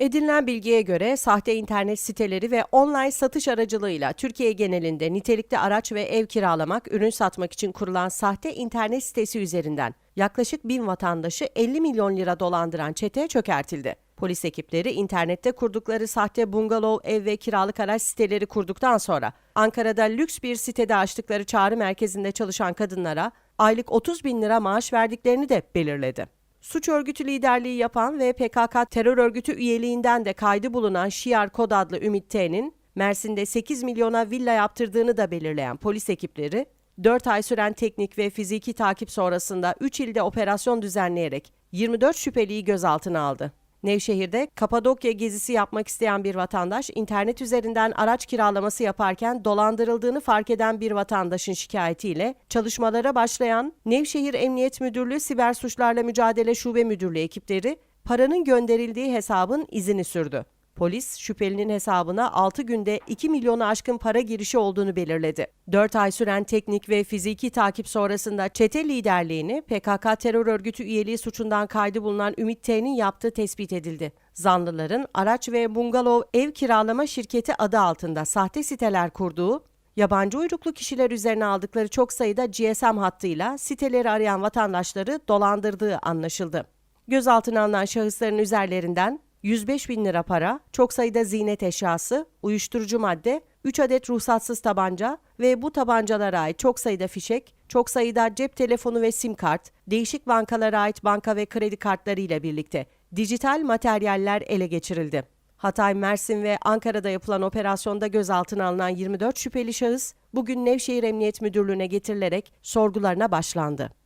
Edinilen bilgiye göre sahte internet siteleri ve online satış aracılığıyla Türkiye genelinde nitelikli araç ve ev kiralamak, ürün satmak için kurulan sahte internet sitesi üzerinden yaklaşık bin vatandaşı 50 milyon lira dolandıran çete çökertildi. Polis ekipleri internette kurdukları sahte bungalov, ev ve kiralık araç siteleri kurduktan sonra Ankara'da lüks bir sitede açtıkları çağrı merkezinde çalışan kadınlara aylık 30 bin lira maaş verdiklerini de belirledi. Suç örgütü liderliği yapan ve PKK terör örgütü üyeliğinden de kaydı bulunan Şiar Kod adlı Ümit T'nin Mersin'de 8 milyona villa yaptırdığını da belirleyen polis ekipleri, 4 ay süren teknik ve fiziki takip sonrasında 3 ilde operasyon düzenleyerek 24 şüpheliyi gözaltına aldı. Nevşehir'de Kapadokya gezisi yapmak isteyen bir vatandaş internet üzerinden araç kiralaması yaparken dolandırıldığını fark eden bir vatandaşın şikayetiyle çalışmalara başlayan Nevşehir Emniyet Müdürlüğü Siber Suçlarla Mücadele Şube Müdürlüğü ekipleri paranın gönderildiği hesabın izini sürdü. Polis şüphelinin hesabına 6 günde 2 milyonu aşkın para girişi olduğunu belirledi. 4 ay süren teknik ve fiziki takip sonrasında çete liderliğini PKK terör örgütü üyeliği suçundan kaydı bulunan Ümit T'nin yaptığı tespit edildi. Zanlıların araç ve bungalov ev kiralama şirketi adı altında sahte siteler kurduğu, yabancı uyruklu kişiler üzerine aldıkları çok sayıda GSM hattıyla siteleri arayan vatandaşları dolandırdığı anlaşıldı. Gözaltına alınan şahısların üzerlerinden 105 bin lira para, çok sayıda ziynet eşyası, uyuşturucu madde, 3 adet ruhsatsız tabanca ve bu tabancalara ait çok sayıda fişek, çok sayıda cep telefonu ve sim kart, değişik bankalara ait banka ve kredi kartları ile birlikte dijital materyaller ele geçirildi. Hatay, Mersin ve Ankara'da yapılan operasyonda gözaltına alınan 24 şüpheli şahıs bugün Nevşehir Emniyet Müdürlüğü'ne getirilerek sorgularına başlandı.